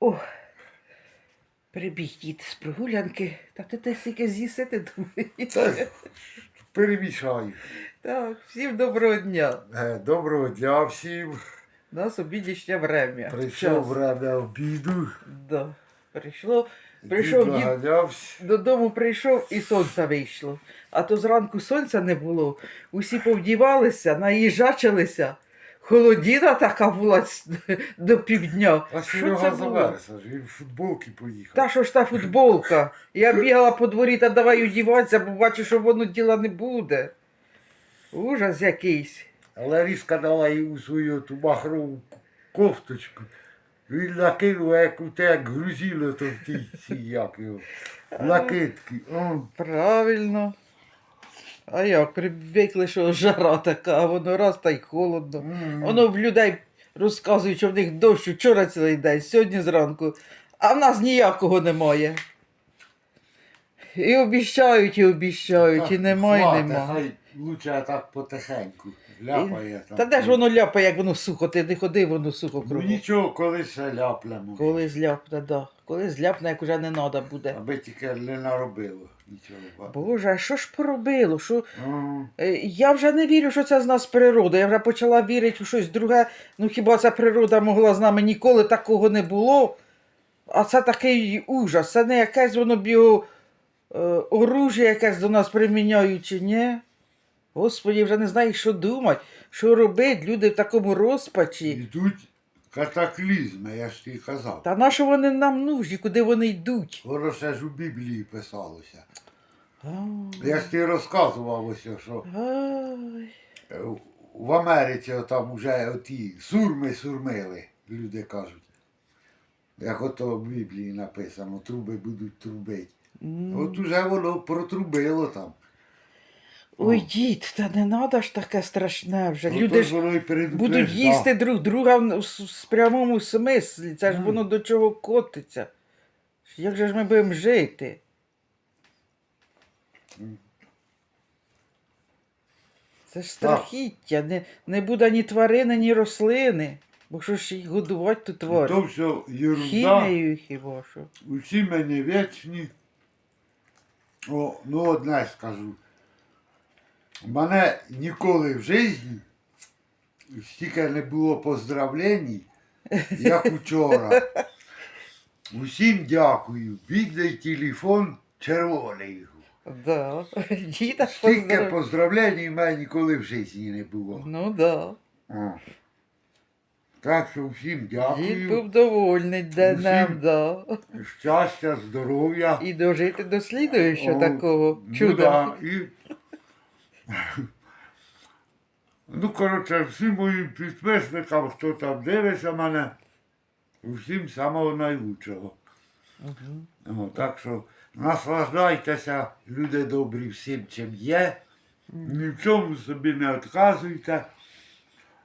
О, прибіг дід з прогулянки. Та ти те стільки з'їси, ти думаєш? Перемішаю. Так, всім доброго дня. Е, Доброго дня всім. У нас обідішнє время. Прийшов время обіду. Да. Прийшло. Прийшов Дід дід додому прийшов і сонце вийшло. А то зранку сонця не було. Усі повдівалися, наїжачилися. Холодіна така була до півдня. А Що це було? він в футболки поїхав. Та що ж та футболка? Я бігала по дворі та давай одіватися, бо бачу, що воно діла не буде. Ужас якийсь. Але різка дала йому свою ту махрову кофточку. Він накинув, як у те, як грузило то в тій цій, як його. Накидки. Правильно. А як, привикли, що жара така, а воно раз та й холодно. м. Воно в людей розказують, що в них дощ вчора цілий день, сьогодні зранку, а в нас ніякого немає. І обіщають, і обіщають, і Так, немає, і немає, нема. Хай лучше так потихеньку. Ляпає там. Та де ж воно ляпає, як воно сухо, ти не ходи, воно сухо Ну кругом. нічого, коли ще ляпнемо. Коли зляпне, да. Коли зляпне, як вже не треба буде. Аби тільки не наробило нічого. Боже, а що ж поробило? Що... Е, Я вже не вірю, що це з нас природа. Я вже почала вірити в щось друге. Ну хіба ця природа могла з нами ніколи такого не було? А це такий ужас. Це не якесь воно біо е, оружие якесь до нас приміняють чи ні? Господи, вже не знаю, що думати, що робити. Люди в такому розпачі. Йдуть катаклізми, я ж тобі казав. Та на що вони нам нужні, куди вони йдуть? Воно ще ж у Біблії писалося. А, Я ж тобі розказував ось, що е, в Америці там вже оті сурми сурмили, люди кажуть. Як ото в Біблії написано, труби будуть трубити. М. От уже воно протрубило там. Ой, дід, та не треба ж таке страшне вже. Ото Люди ж ж воно і будуть їсти друг друга в с- с прямому смислі. Це ж воно до чого котиться. Як же ж ми будемо жити? Це ж страхіття. Не, не буде ні тварини, ні рослини. Бо що ж їх годувати тут тварі? То все єрунда. Хімією хіба що. Усі мені вічні. О, ну одне скажу. Мене ніколи в житті стільки не було поздравлень, як учора. Усім дякую. Бідний телефон червоний. Да. Діда Стільки поздрав... поздравлень в мене ніколи в житті не було. Ну да. О. Так що всім Дід дякую. був довольний Усім. да. Щастя, здоров'я. І дожити до слідуючого такого ну да, і... Ну, коротше, всім моїм підписникам, хто там дивиться мене, всім самого найлучшого. Мгм. О, так що наслаждайтеся, люди добрі, всім, чим є. Ні в чому собі не відказуйте,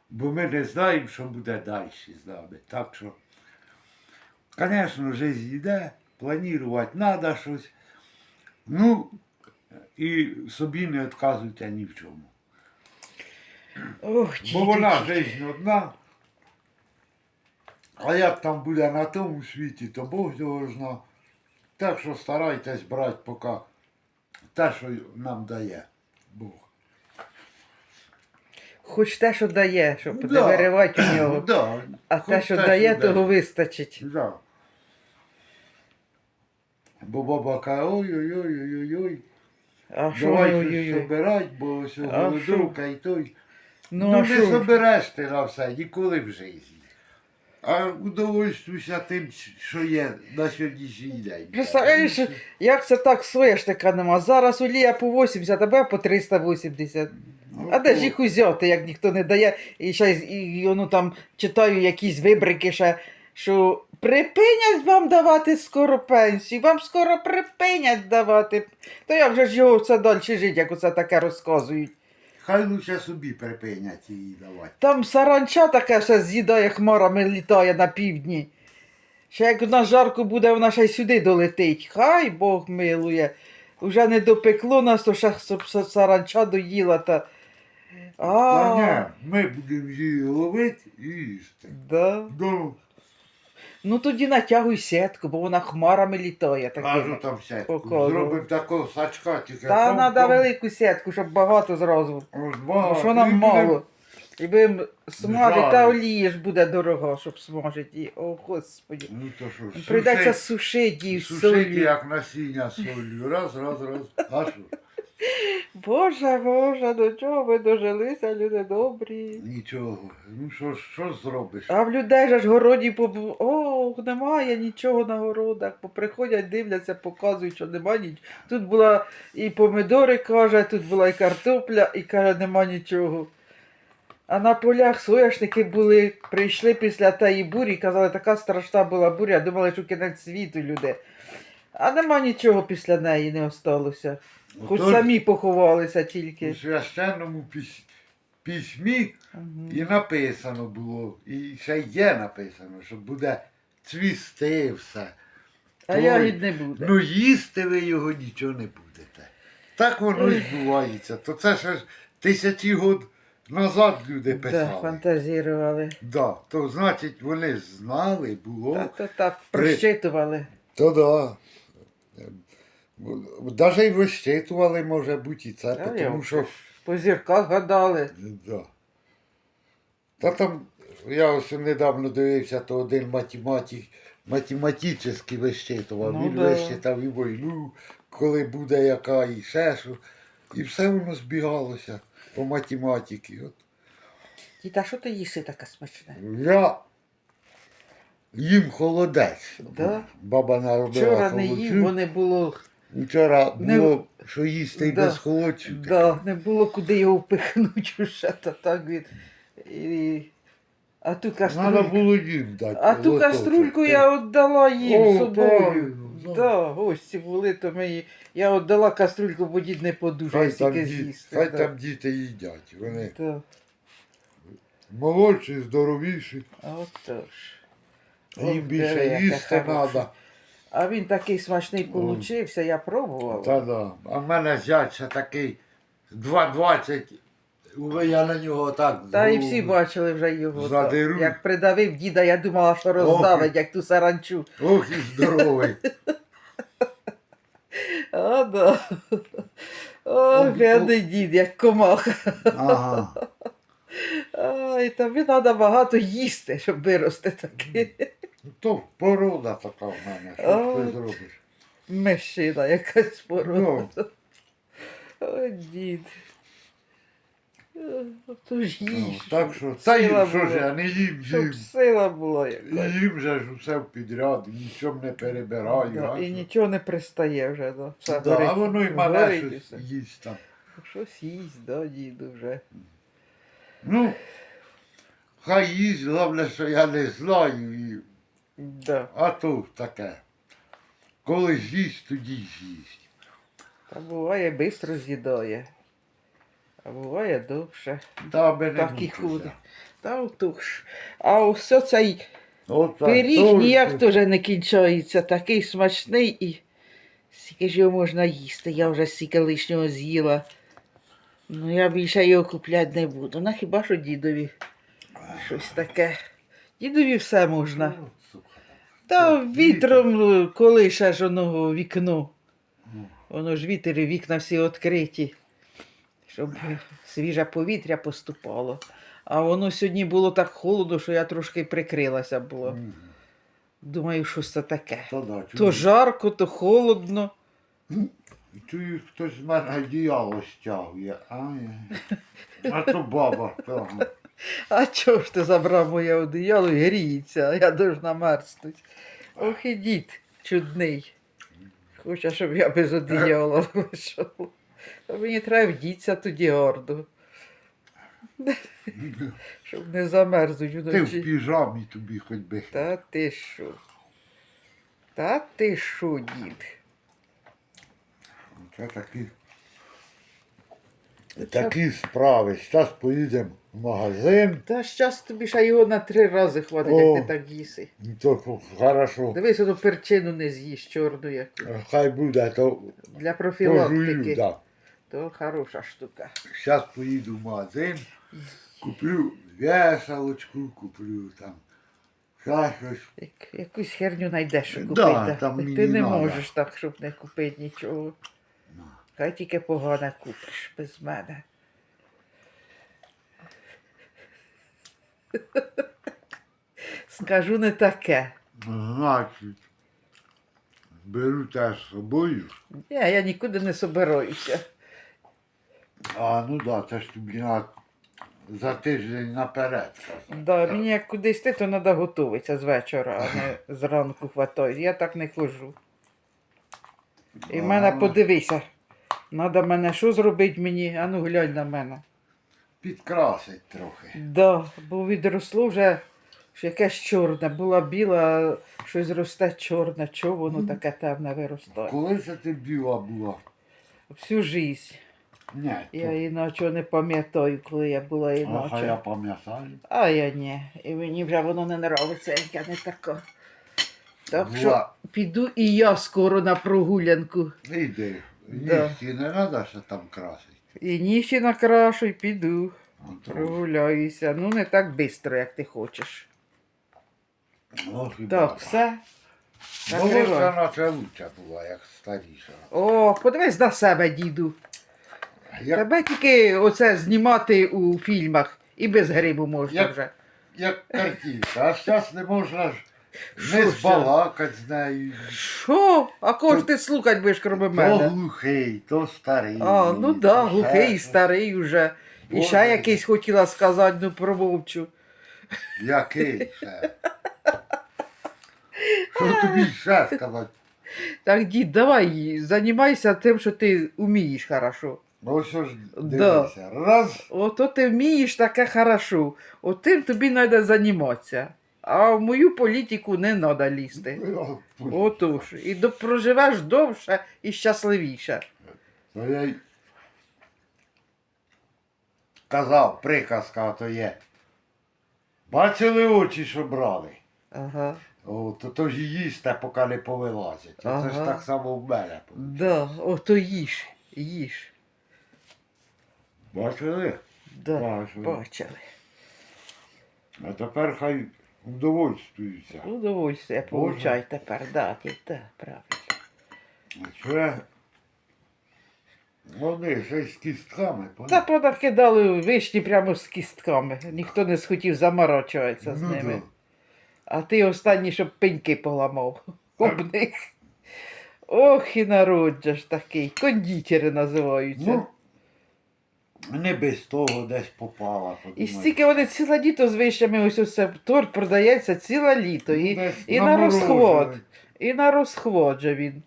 бо ми не знаємо, що буде далі з нами. Так що, звісно, життя йде, планувати треба щось. Ну, і собі не відказуйте ні в чому. Ох, Бо вона життя одна. А як там буде на тому світі, то Бог його зна. Так що старайтесь брати поки те, що нам дає Бог. Хоч те, що дає, щоб не да. виривати у нього. Да. А Хоч те, що дає, того вистачить. Да. Бо баба каже, ой-ой-ой-ой-ой. А що Давай щось ой, ой. собирать, бо ось А голодовка і той. Ну, Ну, а не що? ж? собереш ти на все, ніколи в житті. А удовольствуйся тим, що є на сьогоднішній день. Представляєш, як це так соєшника нема? Зараз олія по 80, а тебе по 380. Ну, А де ж їх узяти, як ніхто не дає, і ще й- і воно там читаю якісь вибрики ще, що припинять вам давати скоро пенсію, вам скоро припинять давати. То як же ж його це далі жити, як оце таке розказують? Хай лучше собі припинять її давати. Там саранча таке ще з'їдає хмарами, літає на півдні. Ще як у нас жарко буде, вона ще й сюди долетить. Хай Бог милує. Уже не допекло нас, то ще саранча доїла та. Та ні, ми будемо її ловити і їсти. да. Ну, Ну тоді натягуй сітку, бо вона хмарами літає. Кажу там сетку. Покажу. Зробимо такого сачка, тільки. Та том- треба том- велику сітку, щоб багато зразу. Ось Ну, багато. що нам І будемо- мало? І будемо смажити, та Жарить. ж буде дорого, щоб смажити. І, О, господи. Ну то що, Прийдеться сушить- сушити її в Сушити солі. як насіння солью. Раз, раз, раз. А що? Боже, Боже, до чого ви дожилися, люди добрі. Нічого. Ну що, ж- що зробиш? А в людей же ж городі побу... О, немає нічого на городах. Поприходять, дивляться, показують, що немає нічого. Тут була і помидори, каже, тут була і картопля, і каже, нема нічого. А на полях соняшники були, прийшли після тієї бурі, казали, така страшна була буря, думали, що кінець світу люди. А нема нічого після неї не осталося. Хоч Отож, самі поховалися У тільки. священному піс- письмі і написано було, і ще є написано, що буде цвісти все. А Ой, ягід не буде. Ну їсти ви його нічого не будете. Так воно і відбувається. То це ще ж тисячі год назад люди Да, писали. фантазірували. Да, то значить вони знали, було. Та, то так прощитували. То да. Навіть і розчитували, може бути, і це, тому що. По зірках гадали. Да. Та там, я ось недавно дивився, то один математик математично вищитував. Ну Він да. вищитав і війну, коли буде яка, і ще що. І все воно збігалося по математиці. От. Діта, що ти їси таке смачне? Я їм холодець. Да? Баба наробила Вчора не холодцю. їв, бо не було, Вчора Не- було, що їсти і Да. без холодцю. да, не було куди його впихнути уже, то так він. І... А ту каструльку. було їм дати. А ту лоточок. каструльку я віддала їм О, собою. да. Гості були, то ми. Я віддала каструльку, бо дід не подужає Хай там, ді... з'їсти. Хай да. там діти їдять. Вони Да. молодші, здоровіші, А Отож. їм Ох, більше їсти треба. А він такий смачний получився, я пробувала. Та да. А в мене зять ще такий 2,20. Уве, Я на нього так. Та і всі бачили вже його. Задеру. то. Як придавив діда, я думала, що роздавить, як ту саранчу. Ох і здоровий. А, да. О, О, бідний дід, як комаха. Ага. Ай, тобі треба багато їсти, щоб вирости такий. То порода така в мене. Що ти зробиш? Мешина якась порода. Ну, Ой, дід. Е, То ж ну, їж. так що, та їм що ж я не їм Щоб їм. сила була якась. Їм же ж усе в підряд, нічого не перебираю. Да, а і що? нічого не пристає вже. Да. Все Да, горить, а воно й мене горить і щось все. їсть там. Щось їсть, да, діду вже. Ну, хай їсть, головне, що я не знаю, і... Да. а то таке. Коли з'їсть, тоді з'їсть. Та буває швидко з'їдає. А буває довше. Та Так і ходить. Та отож. А ось цей Оце пиріг то- ніяк теж не кінчається. Такий смачний і скільки ж його можна їсти. Я вже стільки лишнього з'їла. Ну я більше його купляти не буду. На хіба що дідові щось таке. Дідові все можна. Та вітром ну, колише ж воно вікно. Воно ж вітер і вікна всі відкриті, щоб свіже повітря поступало. А воно сьогодні було так холодно, що я трошки прикрилася було. Думаю, що це таке. Та да, То чую, жарко, то холодно. чую, хтось з мене одіяло стягує. Ай. А то баба. то. А чого ж ти забрав моє одіяло і гріється, а я должна мерзнуть. Ох і дід чудний. Хоче, щоб я без одіяла вийшов. Мені треба вдітися тоді гордо. Щоб не замерзнуть Ти в вночі. піжамі тобі хоч би. Та ти що? Та ти що, дід? Це такі. Такі справи. Зараз поїдемо в магазин. Та щас тобі ще його на три рази хватить, О. як ти так їси. Ну, То хорошо. Дивись, одну перчину не з'їш чорну яку. Хай буде, то Для пожую, профілактики. да. То хороша штука. Зараз поїду в магазин, куплю вешалочку, куплю там щось. Як, якусь херню знайдеш, що Да, купити. Да, там мені ти не надо. можеш так, щоб не купити нічого. Хай тільки погане купиш без мене. Скажу не таке. Значить, беру те з собою. Ні, я нікуди не собираюся. А, ну да, це ж тобі на, за тиждень наперед. Да, мені як кудись йти, то треба готуватися з вечора, а не зранку хватає. Я так не хожу. І в мене подивися. Треба мене що зробити мені? А ну глянь на мене. Підкрасить трохи. Да, бо відросло вже якесь чорне, була біла, а щось росте чорне. Чого воно таке темне виростає? Коли це ти біла була? Всю життя. Ні, Я іначе не пам'ятаю, коли я була іначе. я пам'ятаю. А я ні. І мені вже воно не нравиться, як я не така. Так що піду і я скоро на прогулянку. Іди, Да. нігті не треба, що там красить. І ніші накрашу, і піду. Прогуляюся. Ну, не так швидко, як ти хочеш. Ох, і Так, баба. все. Молодша Накривай. наче луча була, як старіша. О, подивись на себе, діду. Як, Тебе тільки оце знімати у фільмах і без грибу можна Як- вже. як картинка, а зараз не можна ж не ж збалакати з нею. Що? А кого ж ти слухать будеш, крім То мене? глухий, то старий. А, ну да, глухий, ще- старий уже. І ще якийсь хотіла сказати, ну промовчу. Який ще? Що тобі ще сказати? Так, дід, давай, займайся тим, що ти вмієш хорошо. Ну що ж, Да. дивися. Раз, Ото ти вмієш таке хорошо. От тим тобі треба займатися. А в мою політику не треба лізти. Отож, і до, проживеш довше і щасливіше. То я й казав, приказка то є. Бачили очі, що брали? Ага. О, то, то ж і їсте, поки не повилазять. Це ж так само в мене. Да, ото їж, їж. Бачили? Да, Бачили. бачили. А тепер хай удовольствуються. Удовольствие получай тепер, да, да, правильно. Я? Вони ще й з кістками, Та поняв? понакидали вишні прямо з кістками. Ніхто не схотів заморочуватися з Ну, ними. да. А ти останній, щоб пеньки поламав об них. Ох, і народжа ж такий. Кондітери називаються. Ну, не без того десь попала. і стільки вони ціле літо з вишнями, ось ось торт продається ціле літо. І, Ну, Десь і на розход. І на розход же він.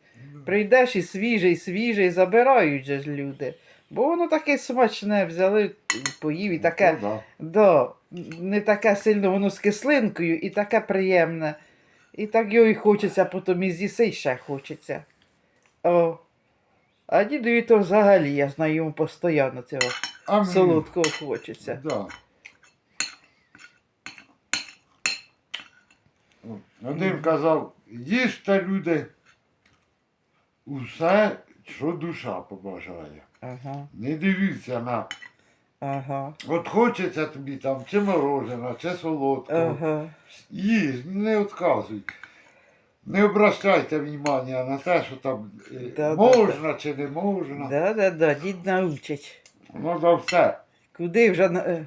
Прийдеш і свіжий, свіжий, забирають же ж люди. Бо воно таке смачне, взяли, поїв і таке. Ну, да. Да, не таке сильно воно з кислинкою і таке приємне. І так його і хочеться, потім і з'їси ще хочеться. О. А дідові то взагалі, я знаю, йому постійно цього А солодкого хочеться. Да. Один казав, їжте люди усе, що душа побажає. Ага, Не дивіться на. ага, От хочеться тобі там чи мороженого, чи солодкого. ага. Їж, не відказуй. Не обращайте внимання на те, що там е, Да-да-да. можна чи не можна. Да-да-да, дід научить. Ну за все. Куди вже на, е,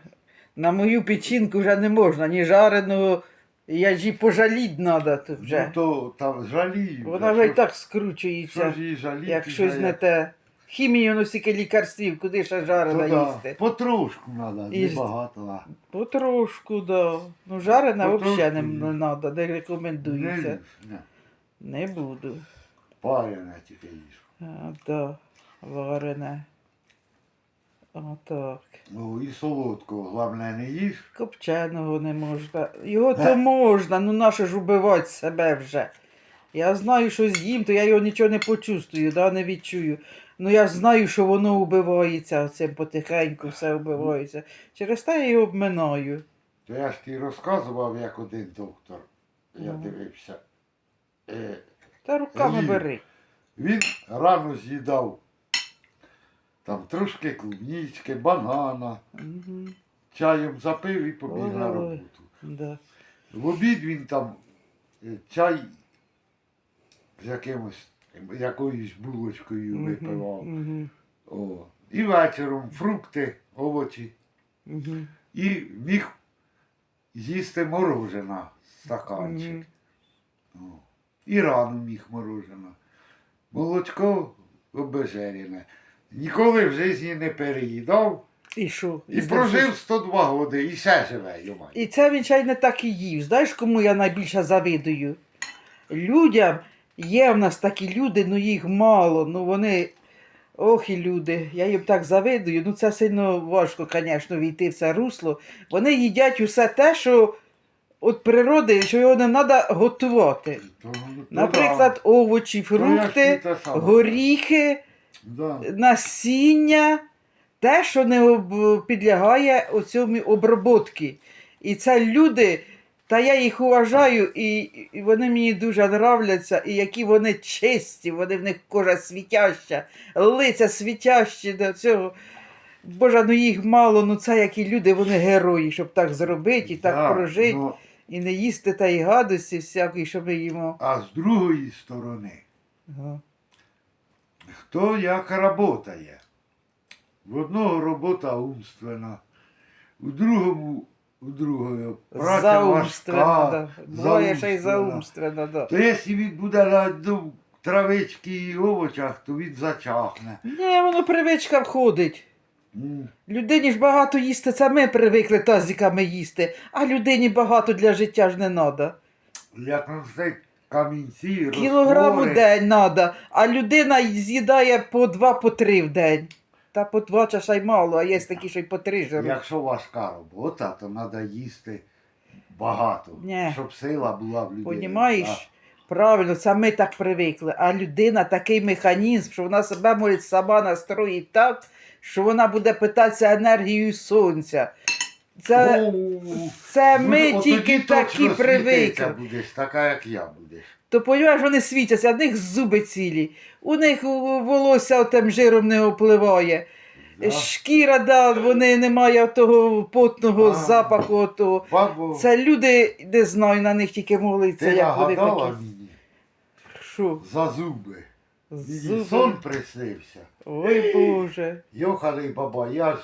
на мою печінку вже не можна, ні жареного, я ж і пожаліть треба тут вже. Ну то там жалію. Вона вже і так скручується. Що ж її жаліти? Як щось не те. Хімію ну стільки лікарствів, куди ще жарена їсти. Потрошку треба, І- небагато. а. Потрошку, да. Ну, жарена Потрошку взагалі не, треба, не Не, рекомендується. їж, не. Не буду. Парене тільки їж. А, да, варене. Отак. Ну і солодкого, головне не їж. Копченого не можна. Його то можна, ну наше ж убивати себе вже. Я знаю, що з'їм, то я його нічого не почувствую, да, не відчую. Ну я ж знаю, що воно убивається, цим потихеньку все вбивається. Через те я його обминаю. То я ж ти розказував, як один доктор, я Ага. дивився. Е, Та руками Їм. бери. Він рано з'їдав там трошки клубнички, банана, Угу. чаєм запив і побіг на Ой. роботу. Да. В обід він там е, чай з якимось, якоюсь булочкою випивав. О. І вечором фрукти, овочі. І міг їсти морожена, стаканчик. О. І рано міг морожена. Молочко обезжирене. Ніколи в житті не переїдав. І що? І з прожив 102 роки, і ще живе, йомай. І це він чай не так і їв. Знаєш, кому я найбільше завидую? Людям є в нас такі люди, ну їх мало, ну вони. Ох і люди, я їм так завидую. Ну це сильно важко, звісно, війти в це русло. Вони їдять усе те, що від природи, що його не треба готувати. Наприклад, овочі, фрукти, горіхи, насіння, те, що не підлягає оцьому оброботки. І це люди, та я їх уважаю, і, вони мені дуже нравляться, і які вони чисті, вони в них кожа світяща, лиця світящі до цього. Боже, ну їх мало, ну це які люди, вони герої, щоб так зробити і так Да, прожити, ну, і не їсти та й гадості всякої, що ми їмо. а з другої сторони, Ага. хто як работає. В одного робота умственна, у другому, у другого праця Заумственно, важка, да. Буває ще й заумственно. да. То якщо він буде на ну, травички і овочах, то він зачахне. Ні, воно привичка входить. М. Людині ж багато їсти, це ми привикли тазиками їсти, а людині багато для життя ж не треба. Як на це камінці, Кілограм у розтвори. день треба, а людина з'їдає по два, по три в день. Та по два часа й мало, а є такі, що й по три жируть. Якщо важка робота, то треба їсти багато, Ні. щоб сила була в людині. Понімаєш? Правильно, це ми так привикли. А людина такий механізм, що вона себе може сама настроїть так, що вона буде питатися енергією сонця. Це, це Ну, ми от тільки тоді такі точно привикли. світиться будеш, така як я будеш. То понімаєш, вони світяться, в них зуби цілі, у них волосся тим жиром не опливає. Да? Шкіра, да, вони не мають того потного А. запаху. Того. Бабо, Це люди, не знаю, на них тільки молиться, ти як вони нагадала такі. мені Що? за зуби. Мені Зуби. сон приснився. Ой Боже. Йоханий баба, я ж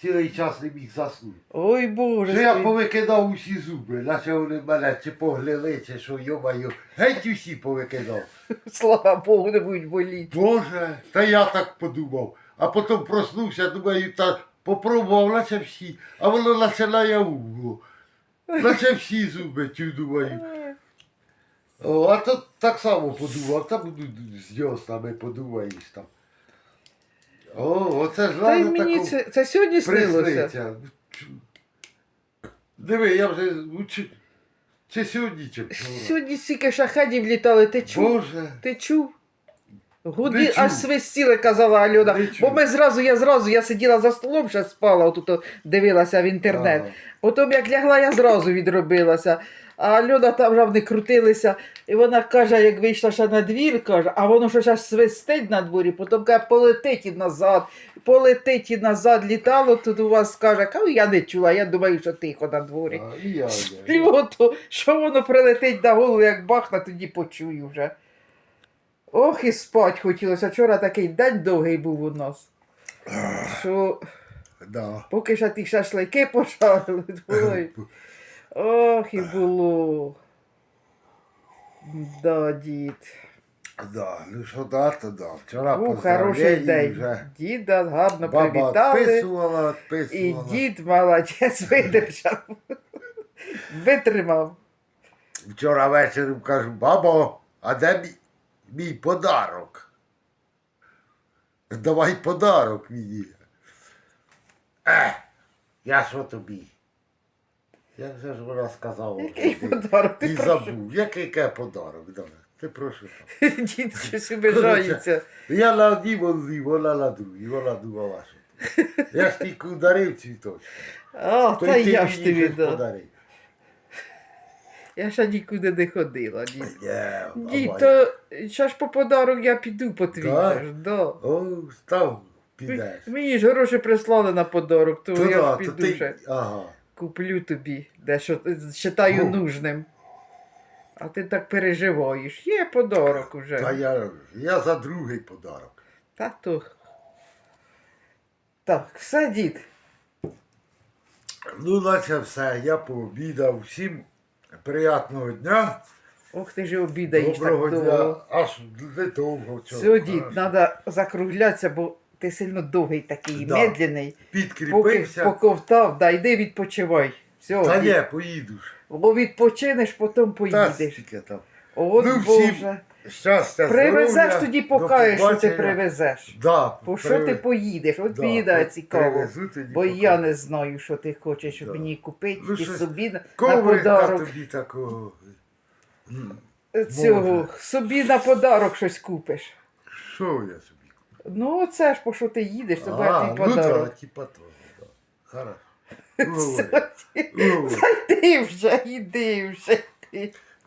цілий час не міг заснути. Ой Боже. Що я повикидав усі зуби, наче вони мене чи поглили, чи що, йомаю, геть усі повикидав. Слава Богу, не будуть боліти. Боже, та я так подумав. А потім проснувся, думаю, та попробував, наче всі, а воно починає углу. Наче всі зуби, тю думаю. О, а то так само подумав, та буду з дьоснами подумаєш там. О, оце ж Та й ладно мені таку це, це сьогодні снилося. присниться. Диви, я вже ну, чи, сьогодні, чи вчора. Сьогодні стільки шахедів літали, ти чув? Боже, Ти чув? Гуди Не чув. аж свистіли, казала Альона. Не Бо ми зразу, я зразу, я сиділа за столом, ще спала, отут дивилася в інтернет. Ага. Потім як лягла, я зразу відробилася. А Альона там вже вони крутилися, і вона каже, як вийшла ще на двір, каже, а воно що зараз свистить на дворі, потім каже, полетить і назад, полетить і назад літало, тут у вас каже, кажу, я не чула, я думаю, що тихо на дворі. А, і я, І що воно прилетить на голову, як бахне, тоді почую вже. Ох, і спать хотілося. Вчора такий день довгий був у нас. Що Да. поки ще ті шашлики пожарили, ой, ох і було. Да, дід. Да, ну що да, то да. Вчора Був хороший день. вже. Діда гарно Баба привітали. відписувала, І відписувала. дід молодець видержав. Витримав. Вчора вечором кажу, бабо, а де мій, мій подарок? Давай подарок мені. Е, я що тобі? Як же ж вона сказала? Який Ти- подарок? Ти І про що? забув. Який яке подарок? Да. Ти про що там? Дід щось обижається. Я на одній волі, вона на другій, вона думала, що. ти. Я ж тільки ударив цвіточок. А, То та й ти я мені ж тобі щось да. подарив. Я ще нікуди не ходила, дід. Ні, Дід, бабай. то ще ж по подарок я піду по твій. Да? Да. О, став, підеш. Мені ж гроші прислали на подарок, то То я да, ж то піду ти, ще. ага. Куплю тобі, дещо вважаю Ну. нужним. А ти так переживаєш. Є подарок уже. Та я, я за другий подарок. Та то. Так, все, дід. Ну, наче все, я пообідав. Всім приятного дня. Ох ти ж обідаєш так Доброго довго. Аж не довго. Все, дід, треба закруглятися, бо ти сильно довгий такий, Да. медленний. Поки Підкріпився. поковтав, да йди відпочивай. Все, Та ні, поїду ж. Бо відпочинеш, потім Та поїдеш. стільки там. От Ну, Боже. Щастя, Привезеш здоров'я, тоді до покаєш, що ти побачення. привезеш. Да, Бо що ти привез- поїдеш? От да, мені да, цікаво. привезу тоді Бо покажу. я не знаю, що ти хочеш, щоб Да. мені купити, Ну, і щось собі на, на Коврика подарок. тобі такого. М, Цього, собі на подарок щось купиш. Що я собі? Ну, це ж по що ти їдеш, то А, твій ну подарок. та, типа того. да. Хорошо. Говори. ді- Говори. Вже, іди вже. ти.